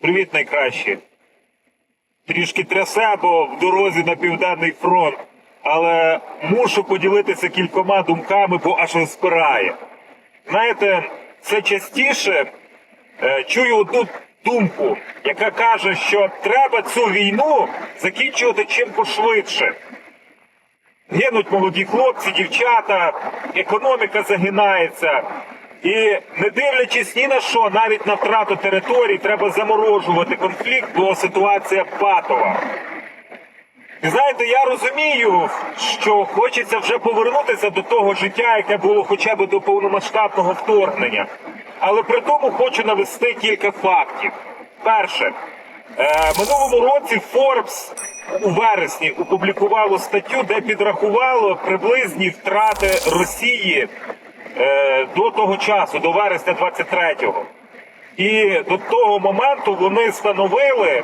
Привіт, найкраще. Трішки трясе, бо в дорозі на південний фронт. Але мушу поділитися кількома думками, бо аж розпирає. Знаєте, це частіше е, чую одну думку, яка каже, що треба цю війну закінчувати чим пошвидше. Гинуть молоді хлопці, дівчата, економіка загинається. І не дивлячись ні на що, навіть на втрату територій, треба заморожувати конфлікт, бо ситуація патова. І знаєте, я розумію, що хочеться вже повернутися до того життя, яке було хоча б до повномасштабного вторгнення. Але при тому хочу навести кілька фактів. Перше, е, минулому році Forbes у вересні опублікувало статтю, де підрахувало приблизні втрати Росії до того часу, до вересня 23-го. І до того моменту вони становили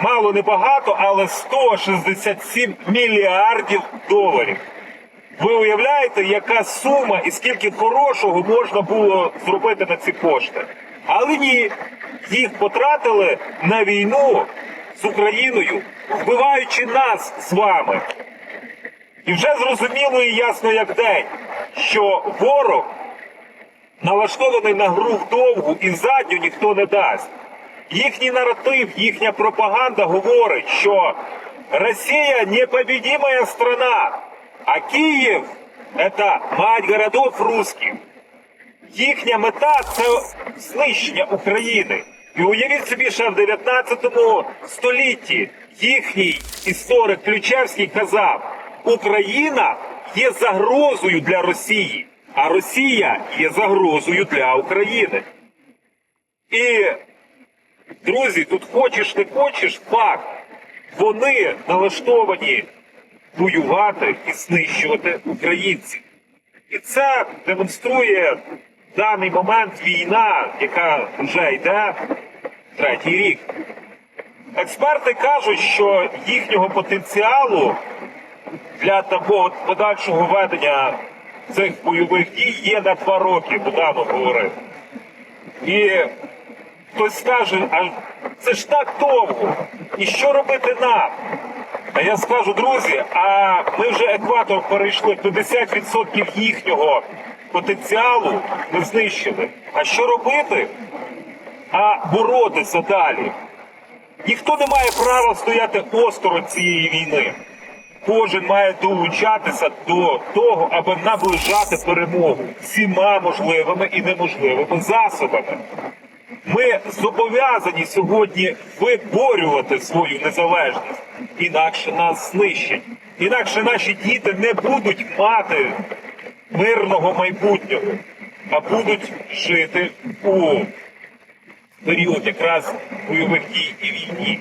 мало не багато, але 167 мільярдів доларів. Ви уявляєте, яка сума і скільки хорошого можна було зробити на ці кошти? Але ні, їх потратили на війну з Україною, вбиваючи нас з вами. І вже зрозуміло і ясно як день, що ворог налаштований на гру вдовгу і задню ніхто не дасть. Їхній наратив, їхня пропаганда говорить, що Росія непобедимая страна, а Київ це мать городов русских. Їхня мета це знищення України. І уявіть собі, що в 19 столітті їхній історик Ключевський казав, Україна є загрозою для Росії, а Росія є загрозою для України. І, друзі, тут хочеш не хочеш, факт. Вони налаштовані воювати і знищувати українців. І це демонструє в даний момент війна, яка вже йде третій рік. Експерти кажуть, що їхнього потенціалу для такого подальшого ведення цих бойових дій є на два роки, Буданов говорив. І хтось скаже, а це ж так довго. І що робити нам? А я скажу, друзі, а ми вже екватор перейшли 50% їхнього потенціалу ми знищили. А що робити? А боротися далі. Ніхто не має права стояти осторонь цієї війни. Кожен має долучатися до того, аби наближати перемогу всіма можливими і неможливими засобами. Ми зобов'язані сьогодні виборювати свою незалежність, інакше нас знищать. Інакше наші діти не будуть мати мирного майбутнього, а будуть жити у період якраз бойових дій і війні.